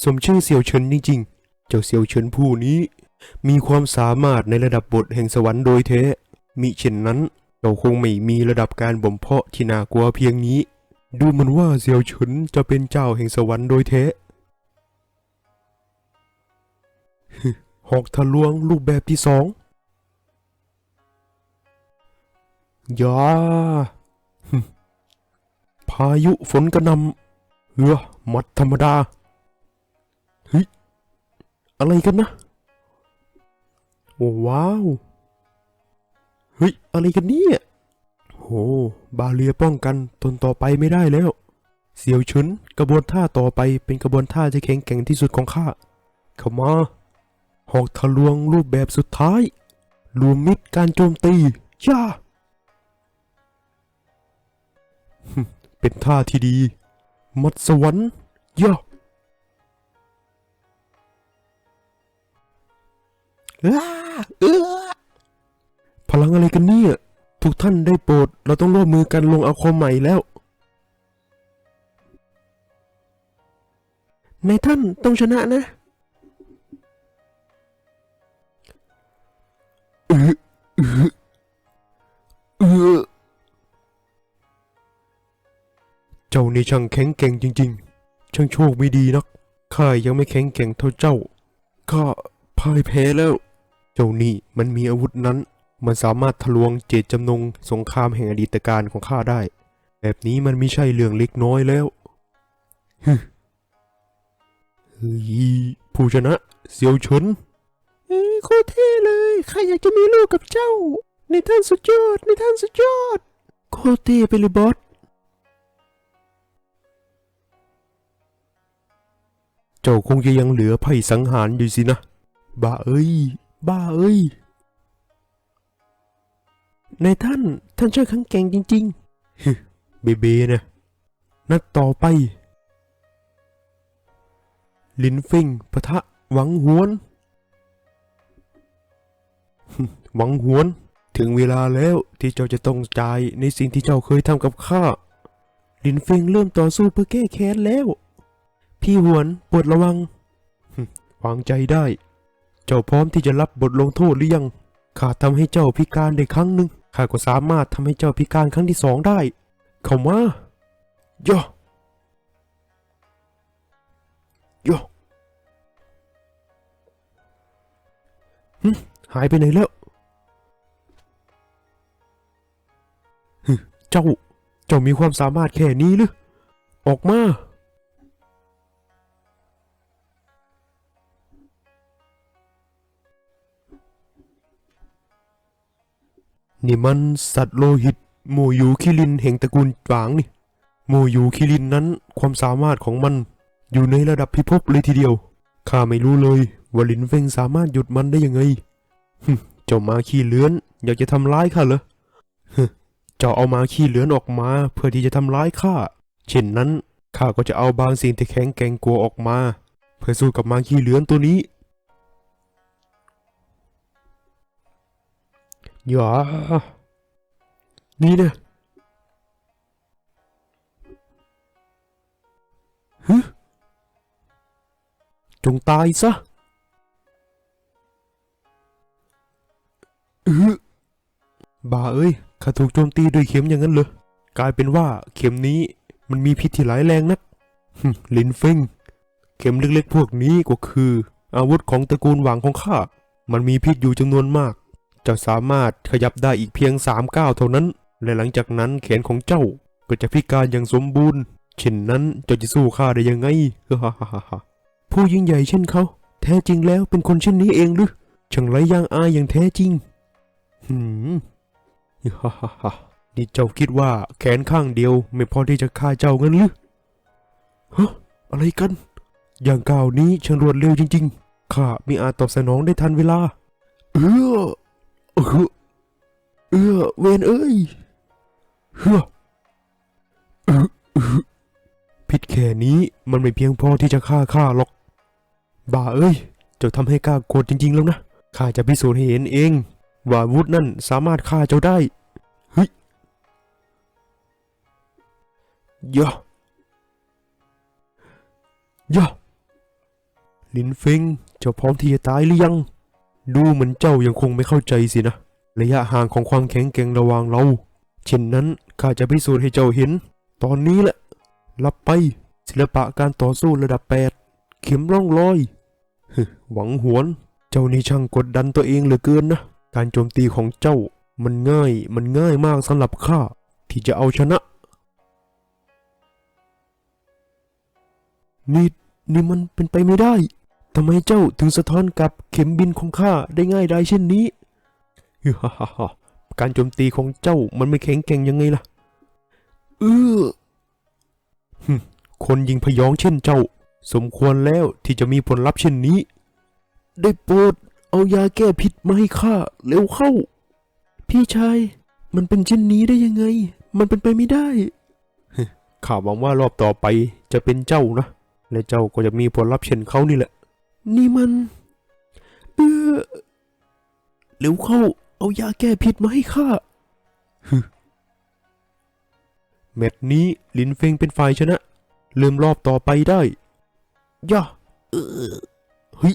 สมชื่อเสี่ยวเฉินจริงๆ เจ้าเสี่ยวเฉินผู้นี้ มีความสามารถในระดับบทแห่งสวรรค์โดยแท้ มิเช่นนั้นเจ้าคงไม่มีระดับการบ่มเพาะที่น่ากลัวเพียงนี้ ดูเหมือนว่าเสี่ยวเฉินจะเป็นเจ้าแห่งสวรรค์โดยแท้หอกทะลวงรูปแบบที่สองยาพายุฝนกระหนำเฮือมัดธรรมดา อะไรกันนะ โอ้ว้าว เฮ้ย อะไรกันเนี่ยโหบาเลียป้องกันตนต่อไปไม่ได้แล้ว เสี่ยวชุนกระบวนท่าต่อไปเป็นกระบวนท่าที่แข็งแกร่งที่สุดของข้าเข้ามาหอกทะลวงรูปแบบสุดท้าย รวมมิตการโจมตีย่าเป็นท่าที่ดี มัดสวรรค์ย่า เออพลังอะไรกันเนี่ย ทุกท่านได้โปรด เราต้องร่วมมือกันลงอาคมใหม่แล้ว ในท่านต้องชนะนะเออเออเออเจ้านี่ช่างแข็งแกร่งจริง ๆ ช่างโชคไม่ดีนัก ข้ายังไม่แข็งแกร่งเท่าเจ้า ข้าพ่ายแพ้แล้ว เจ้านี่มันมีอาวุธนั้น มันสามารถทะลวงเจตจำนงสงครามแห่งอดีตการของข้าได้ แบบนี้มันไม่ใช่เรื่องเล็กน้อยแล้วฮึเฮ้ยผู้ชนะเซียวเฉินเอ้ยโคตรเท่เลยใครอยากจะมีลูกกับเจ้า ในท่านสุดยอด ในท่านสุดยอด โคตรเท่ไปเลยบอสเจ้าคงจะยังเหลือไพ่สังหารอยู่สินะบ้าเอ้ย บ้าเอ้ยในท่าน ท่านช่างขังแกร่งจริงๆฮึเบเบนะ นัดต่อไป ลินฟิงปะทะหวังหวน หวังหวน ถึงเวลาแล้วที่เจ้าจะต้องจ่ายในสิ่งที่เจ้าเคยทำกับข้า ลินฟิงเริ่มต่อสู้เพื่อแก้แค้นแล้ว พี่หวนโปรดระวังหึวางใจได้ เจ้าพร้อมที่จะรับบทลงโทษหรือยัง ข้าทำให้เจ้าพิการได้ครั้งหนึ่ง ข้าก็สามารถทำให้เจ้าพิการครั้งที่สองได้ เข้ามาย่อย่อหึหายไปไหนแล้ว เจ้า เจ้ามีความสามารถแค่นี้หรือ ออกมา นี่มันสัตว์โลหิตโมยูคิรินแห่งตระกูลฝางนี่โมยูคิรินนั้นความสามารถของมัน อยู่ในระดับพิภพเลยทีเดียว ข้าไม่รู้เลยว่าลินเฟงสามารถหยุดมันได้ยังไงหึเจ้ามาขี้เลื้อน อยากจะทำร้ายข้าเหรอเจ้าเอามาขี้เลื้อนออกมา เพื่อที่จะทำร้ายข้า เช่นนั้นข้าก็จะเอาบางสิ่งที่แข็งแกร่งกลัวออกมา เพื่อสู้กับมาขี้เลื้อนตัวนี้ อย่านี่นะฮึจงตายซะอือบ้าเอ้ยข้าถูกโจมตีด้วยเข็มอย่างนั้นเหรอกลายเป็นว่าเข็มนี้มันมีพิษที่ร้ายแรงนักหึลินเฟงเข็มเล็กๆพวกนี้ก็คือ อาวุธของตระกูลหวังของข้า มันมีพิษอยู่จำนวนมาก จ้าสามารถขยับได้อีกเพียงสามก้าวเท่านั้น และหลังจากนั้นแขนของเจ้าก็จะพิการอย่างสมบูรณ์ เช่นนั้นเจ้าจะสู้ข้าได้ยังไงฮ่าฮ่าฮ่าผู้ยิ่งใหญ่เช่นเขา แท้จริงแล้วเป็นคนเช่นนี้เองหรือช่างไร้ยางอายอย่างแท้จริงหืมฮ่าฮ่าฮ่านี่เจ้าคิดว่าแขนข้างเดียวไม่พอที่จะฆ่าเจ้างั้นหรือฮะอะไรกัน อย่างก้าวนี้ช่างรวดเร็วจริง ๆ ข้ามีอาจตอบสนองได้ทันเวลา เออ เออเออเวนเอ้ยเฮ้ออพิษแค่นี้มันไม่เพียงพอที่จะฆ่าข้าหรอกบ้าเอ้ยเจ้าทำให้ข้าโกรธจริง ๆ แล้วนะข้าจะพิสูจน์ให้เห็นเอง ว่าวุธนั่นสามารถฆ่าเจ้าได้เฮ้ยย่อย่อลินฟิงเจ้าพร้อมที่จะตายหรือยัง ดูเหมือนเจ้ายังคงไม่เข้าใจสินะ ระยะห่างของความแข็งแกร่งระหว่างเรา เช่นนั้นข้าจะพิสูจน์ให้เจ้าเห็น ตอนนี้แหละรับไปศิลปะการต่อสู้ระดับแปดเข็มร่องรอยหวังหวน เจ้านี่ช่างกดดันตัวเองเหลือเกินนะ การโจมตีของเจ้ามันง่าย มันง่ายมากสำหรับข้าที่จะเอาชนะ นี่นี่มันเป็นไปไม่ได้ ทำไมเจ้าถึงสะท้อนกับเข็มบินของข้าได้ง่ายได้เช่นนี้ฮ่าฮ่าฮ่าการโจมตีของเจ้ามันไม่แข็งแกร่งยังไงล่ะ เออหึคนยิงพยองเช่นเจ้า สมควรแล้วที่จะมีผลลัพธ์เช่นนี้ ได้โปรดเอายาแก้พิษมาให้ข้าเร็วเข้า พี่ชาย มันเป็นเช่นนี้ได้ยังไง มันเป็นไปไม่ได้ข้าหวังว่ารอบต่อไปจะเป็นเจ้านะ และเจ้าก็จะมีผลลัพธ์เช่นเขานี่แหละ นี่มันเออเร็วเข้า เอายาแก้พิษมาให้ข้าฮึแมตช์นี้ลินเฟงเป็นฝ่ายชนะ เริ่มรอบต่อไปได้ ย่าเออเฮ้ย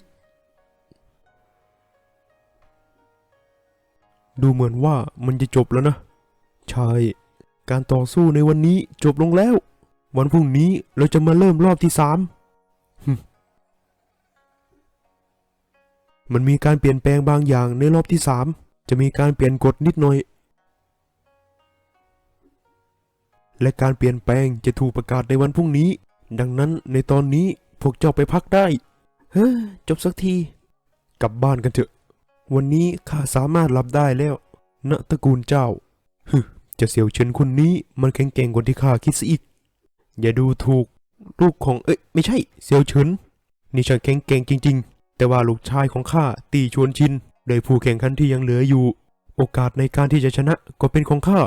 ดูเหมือนว่ามันจะจบแล้วนะ ใช่ การต่อสู้ในวันนี้จบลงแล้ว วันพรุ่งนี้เราจะมาเริ่มรอบที่สาม มันมีการเปลี่ยนแปลงบางอย่างในรอบที่สามจะมีการเปลี่ยนกฎนิดหน่อย และการเปลี่ยนแปลงจะถูกประกาศในวันพรุ่งนี้ ดังนั้นในตอนนี้พวกเจ้าไปพักได้ เฮ้อจบสักที กลับบ้านกันเถอะ วันนี้ข้าสามารถรับได้แล้วณตระกูลเจ้าฮึจะเสี่ยวเฉินคนนี้มันแข็งแกร่งกว่าที่ข้าคิดซะอีก อย่าดูถูก ลูกของเอ้ยไม่ใช่ เสี่ยวเฉินนี่ช่างแข็งแกร่งจริง ๆ แต่ว่าลูกชายของข้าตีชวนชินโดยผู้แข่งขันที่ยังเหลืออยู่ โอกาสในการที่จะชนะก็เป็นของข้า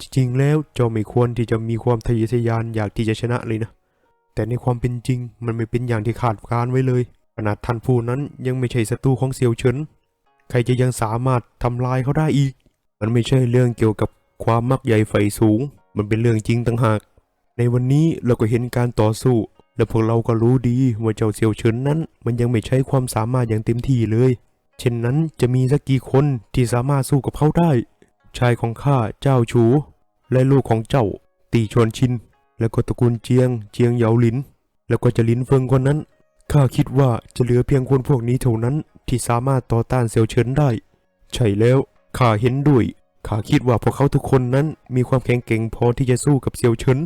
จริงๆแล้วเจ้าไม่ควรที่จะมีความทะเยอทะยานอยากที่จะชนะเลยนะ แต่ในความเป็นจริงมันไม่เป็นอย่างที่คาดการไว้เลย ขนาดท่านผู้นั้นยังไม่ใช่ศัตรูของเสี่ยวเฉิน ใครจะยังสามารถทำลายเขาได้อีก มันไม่ใช่เรื่องเกี่ยวกับความมักใหญ่ไฟสูง มันเป็นเรื่องจริงต่างหาก ในวันนี้เราก็เห็นการต่อสู้ และพวกเราก็รู้ดีว่าเจ้าเสี่ยวเฉินนั้น มันยังไม่ใช้ความสามารถอย่างเต็มที่เลย เช่นนั้นจะมีสักกี่คนที่สามารถสู้กับเขาได้ ชายของข้าเจ้าชู และลูกของเจ้า ตีชวนชิน แล้วก็ตระกูลเจียง เจียงเหยาหลิน แล้วก็จะลินเฟิงคนนั้นข้าคิดว่าจะเหลือเพียงคนพวกนี้เท่านั้น ที่สามารถต่อต้านเซียวเฉินได้ ใช่แล้วข้าเห็นด้วยข้าคิดว่าพวกเขาทุกคนนั้นมีความแข็งแกร่งพอที่จะสู้กับเซียวเฉิน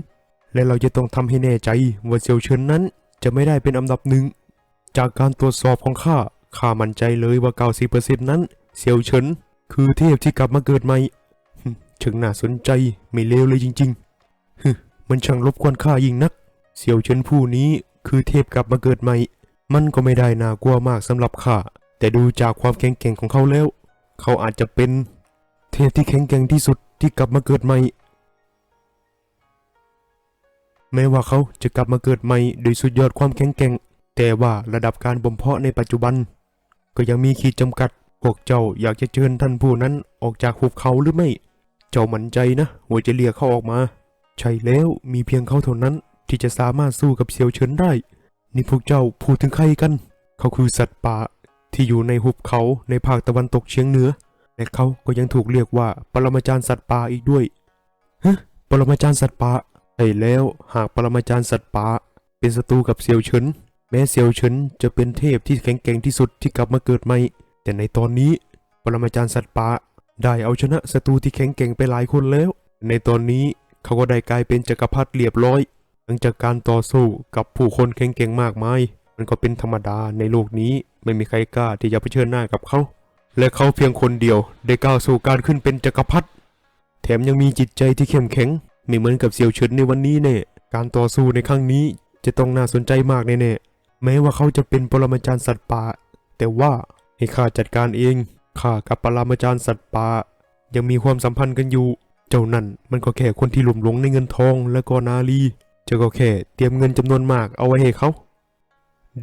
และเราจะต้องทำให้แน่ใจว่าเซียวเฉินนั้นจะไม่ได้เป็นอันดับหนึ่ง จากการตรวจสอบของข้า ข้ามั่นใจเลยว่า 90%นั้นเซียวเฉินคือเทพที่กลับมาเกิดใหม่ถึงน่าสนใจไม่เลวเลยจริงๆหึมันช่างรบกวนข้ายิ่งนัก เซียวเฉินผู้นี้คือเทพกลับมาเกิดใหม่ มันก็ไม่ได้น่ากลัวมากสำหรับข้า แต่ดูจากความแข็งแกร่งของเขาแล้ว เขาอาจจะเป็น เทพที่แข็งแกร่งที่สุดที่กลับมาเกิดใหม่ แม้ว่าเขาจะกลับมาเกิดใหม่โดยสุดยอดความแข็งแกร่ง แต่ว่าระดับการบ่มเพาะในปัจจุบัน ก็ยังมีขีดจำกัด พวกเจ้าอยากจะเชิญท่านผู้นั้นออกจากหุบเขาหรือไม่ เจ้ามั่นใจนะว่าจะเรียกเขาออกมา ใช่แล้วมีเพียงเขาเท่านั้นที่จะสามารถสู้กับเซียวเฉินได้ นี่พวกเจ้าพูดถึงใครกัน เขาคือสัตว์ป่าที่อยู่ในหุบเขาในภาคตะวันตกเฉียงเหนือ และเขาก็ยังถูกเรียกว่าปรมาจารย์สัตว์ป่าอีกด้วย ฮะ ปรมาจารย์สัตว์ป่า ใช่แล้วหากปรมาจารย์สัตว์ป่าเป็นศัตรูกับเซียวเฉิน แม้เซียวเฉินจะเป็นเทพที่แข็งแกร่งที่สุดที่กลับมาเกิดใหม่ แต่ในตอนนี้ปรมาจารย์สัตว์ป่าได้เอาชนะศัตรูที่แข็งแกร่งไปหลายคนแล้ว ในตอนนี้เขาก็ได้กลายเป็นจักรพรรดิเรียบร้อย หลังจากการต่อสู้กับผู้คนแข็งแกร่งมากมาย มันก็เป็นธรรมดาในโลกนี้ไม่มีใครกล้าที่จะเผชิญหน้ากับเขา และเขาเพียงคนเดียวได้ก้าวสู่การขึ้นเป็นจักรพรรดิ แถมยังมีจิตใจที่เข้มแข็ง ไม่เหมือนกับเสี่ยวเฉินในวันนี้แน่การต่อสู้ในครั้งนี้จะต้องน่าสนใจมากแน่ๆแม้ว่าเขาจะเป็นปรมาจารย์สัตว์ป่า แต่ว่าให้ข้าจัดการเองข้ากับปรมาจารย์สัตว์ป่า ยังมีความสัมพันธ์กันอยู่ เจ้านั่นมันก็แค่คนที่หลงหลงในเงินทองและก็นาลีเจ้าก็แค่เตรียมเงินจำนวนมากเอาไว้ให้เขา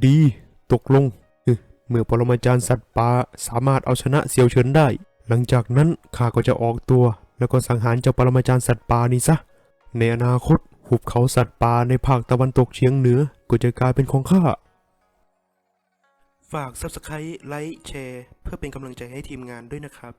ดี ตกลงเมื่อปรมาจารย์สัตว์ป่าสามารถเอาชนะเซียวเฉินได้ หลังจากนั้นข้าก็จะออกตัว แล้วก็สังหารเจ้าปรมาจารย์สัตว์ป่านี้ซะ ในอนาคตหุบเขาสัตว์ป่าในภาคตะวันตกเฉียงเหนือก็จะกลายเป็นของข้า ฝาก Subscribe ไลค์แชร์ เพื่อเป็นกำลังใจให้ทีมงานด้วยนะครับ